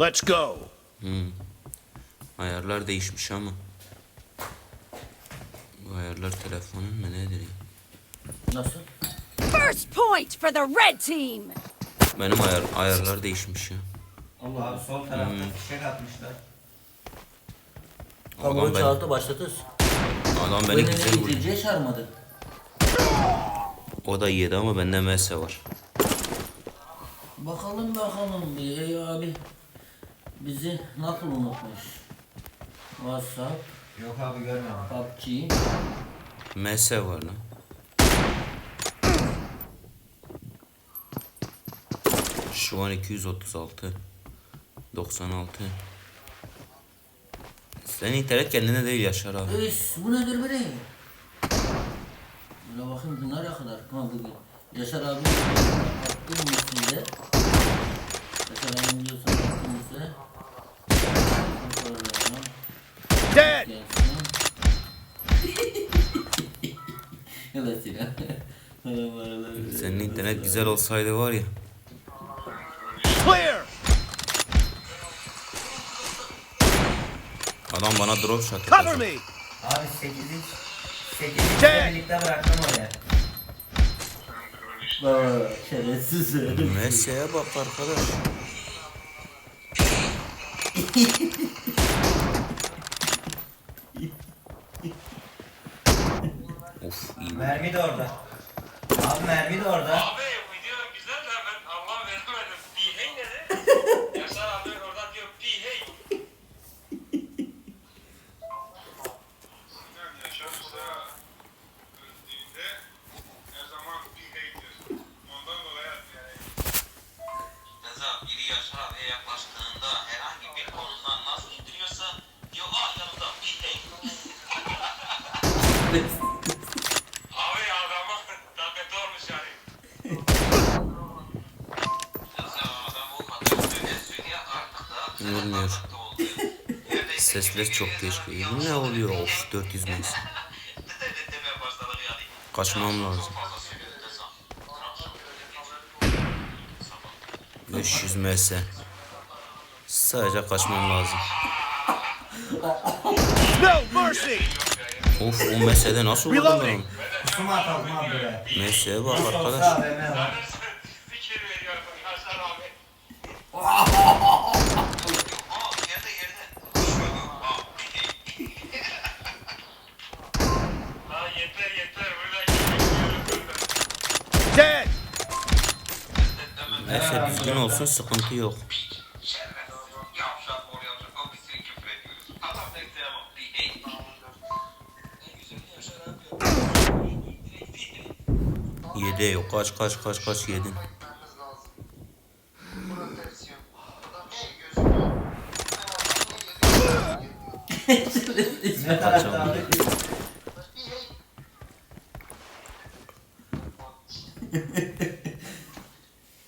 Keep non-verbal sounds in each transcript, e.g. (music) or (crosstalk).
Let's go. Ayarlar değişmiş ama. Bu ayarlar telefonun mu nedir ya? Nasıl? First point for the red team. Benim ayar, ayarlar değişmiş ya. Allah Abi sol tarafta fişek atmışlar. Adam, Kamuoyu ben, çağırdı başlatırız. adam beni Beni güzel vurdu. çağırmadı. O da yedi ama bende MS var. Bakalım bakalım bir ey abi. Bizi nasıl unutmuş? WhatsApp, Yok abi görmedim. PUBG. MS var lan. Şu an 236 96 Senin internet kendine değil Yaşar abi. Üs, bu nedir böyle? Böyle bakayım bu nereye kadar? Ha bugün. Yaşar abi attım size? Yaşar abi diyorsan attım mı Dead. (laughs) silah. (laughs) Senin internet güzel olsaydı var ya. Clear. Adam bana drop shot Cover me. Abi 8'i 8'i Çek. birlikte bıraktım oraya. Baba şerefsiz. MS'ye bak arkadaş. (laughs) of iyi. Mermi de orada. Abi mermi de orada. Sesler çok geç geliyor. Ne oluyor? Of 400 ms. dede demeye başladık yani. Kaçmam lazım. Çok fazla söylüyor desem. Akşam öyle gece. Sabah. 500 ms. Sadece kaçmam lazım. No mercy. Of o mesele nasıl vurdum ben? Mesleğe bak arkadaş. Direkt bir hey. Yedi yok kaç kaç kaç kaç yedin. Abi? (laughs) (laughs)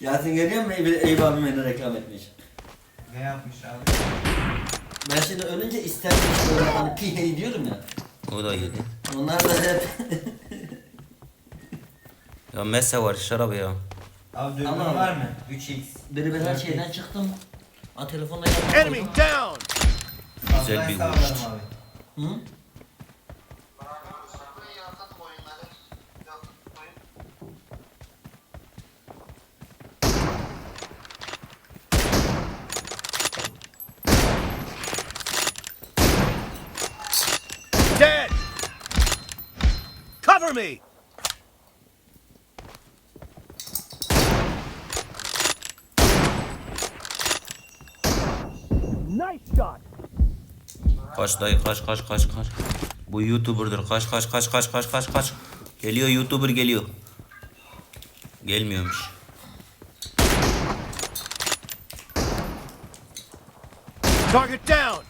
Yasin görüyor musun Eyüp, Eyüp abim beni reklam etmiş. Ne yapmış abi? Ben şimdi ölünce isterdim böyle hani pi hey diyorum ya. O da yedi. Onlar da hep (laughs) Ya mese var şarabı ya. Abi dürbün Ama- var mı? 3x. biri ben her 4x. şeyden çıktım. Ha telefonla yaptım. Enemy down. Güzel bir abi. Hı? Cover me. Nice shot. Kaç dayı kaç kaç kaç kaç. Bu YouTuber'dır. Kaç kaç kaç kaç kaç kaç kaç. Geliyor YouTuber geliyor. Gelmiyormuş. Target down.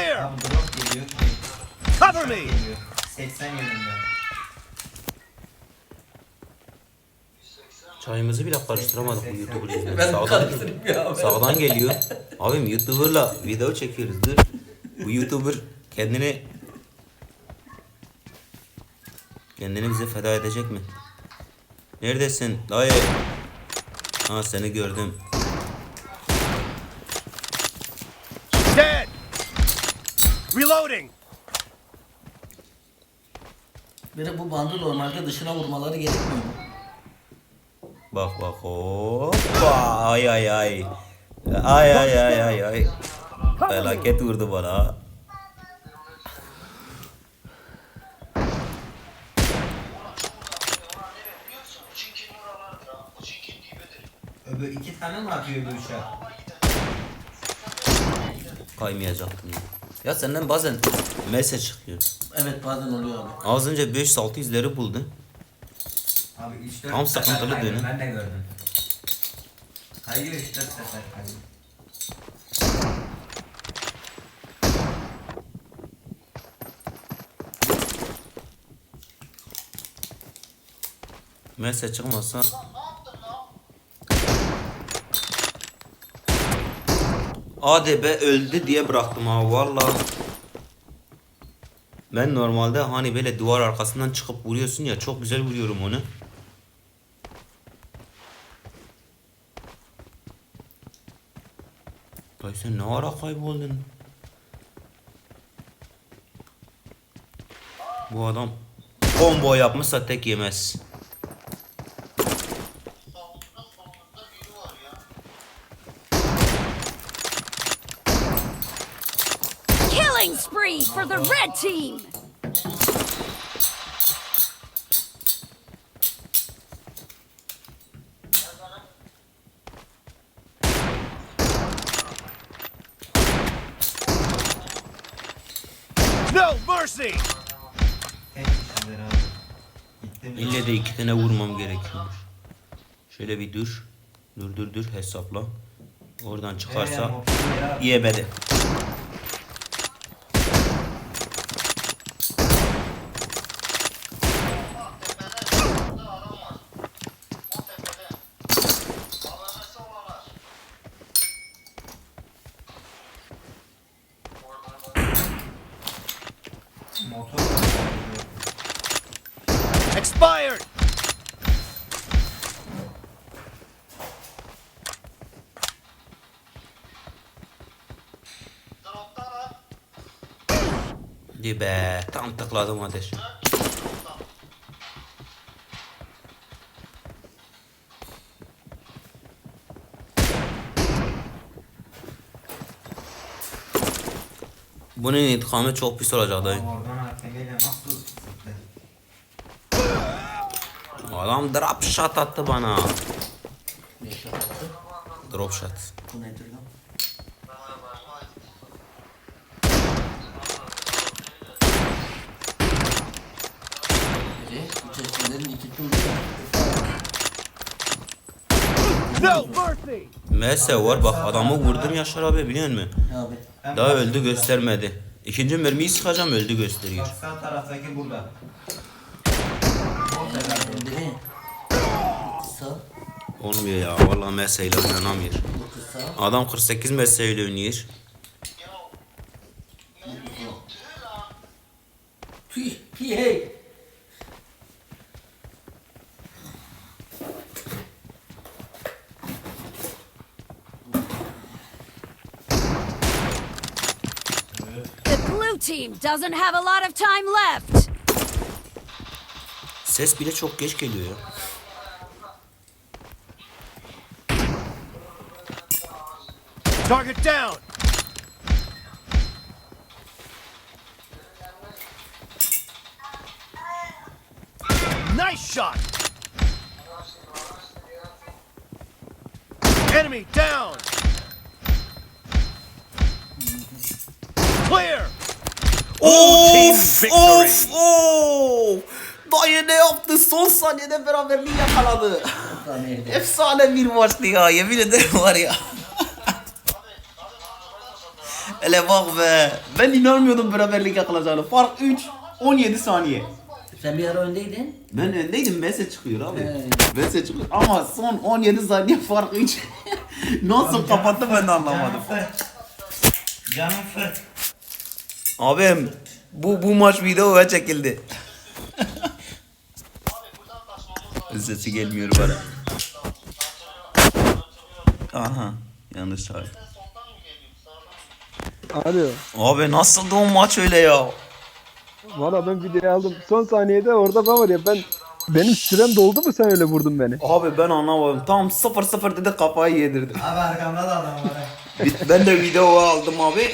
Clear! Abi drop geliyor. Cover me! geliyor. 80 yönünde. Çayımızı bile karıştıramadık bu YouTuber yüzünden. Ben Sağdan, karıştırayım ya. sağdan geliyor. Abim YouTuber'la video çekiyoruz dur. Bu YouTuber kendini kendini bize feda edecek mi? Neredesin? Dayı. Ha seni gördüm. Dead! Reloading! Bir de bu bandı normalde dışına vurmaları gerekmiyor mu? Bak bak hoppa ay ay ay. Ay ay ay ay ay. Felaket vurdu bana. Öbür iki tane mi atıyor bu uçak? Kaymayacaktım ya. Ya senden bazen mesaj çıkıyor. Evet bazen oluyor abi. Az önce 5-6 izleri buldun. Abi 3-4 Tam sıkıntılı dönüm. Ben de gördüm. Kayıyor 3-4 sefer kayıyor. Mesaj çıkmazsa ADB öldü diye bıraktım ha valla. Ben normalde hani böyle duvar arkasından çıkıp vuruyorsun ya çok güzel vuruyorum onu. Ay sen ne ara kayboldun? Bu adam combo yapmışsa tek yemez. Killing spree for the red team! No mercy! İlle de iki tane vurmam gerekiyormuş. Şöyle bir dur. Dur dur dur hesapla. Oradan çıkarsa motor ya. yemedi. Motor var. Expired! Di be tam tıkladım ateş. Bunun intikamı çok pis olacak dayı. Oradan ATV'yle nasıl sıktı? Adam drop shot attı bana. Ne? Drop shot. Bu nedir lan? Çeşmelerin iki. No mercy! Mese var bak adamı vurdum Yaşar abi biliyor musun? Abi. Daha öldü göstermedi. İkinci mermiyi sıkacağım öldü gösteriyor. Bak sağ taraftaki burada. Kısa. Olmuyor ya vallahi meseyle oynanamıyor. Bu kısa. Adam 48 meseyle oynuyor. Tüh. Pi hey. The blue team doesn't have a lot of time left. Ses bile çok geç geliyor ya. Target down! Nice shot! Enemy down! Clear! team Of victory. of of. Dayı ne yaptı? Son saniyede beraberliği yakaladı. Efsane bir maçtı ya yemin ederim var ya. Hele bak be. Ben inanmıyordum beraberlik yakalayacağını. Fark 3, 17 saniye. Sen bir ara öndeydin. Ben öndeydim. Mese çıkıyor abi. He. Mese çıkıyor. Ama son 17 saniye fark 3. (laughs) Nasıl kapattı ben de anlamadım. Canım fırt. Abim bu bu maç videoya çekildi. (laughs) Sesi gelmiyor bana. Aha yanlış çağır. Alo. Abi nasıldı o maç öyle ya? Valla ben videoyu aldım. Son saniyede orada ben var ya ben benim sürem doldu mu sen öyle vurdun beni? Abi ben anlamadım. Tam 0-0 dedi kafayı yedirdi. Abi arkamda da adam var. ben de video aldım abi.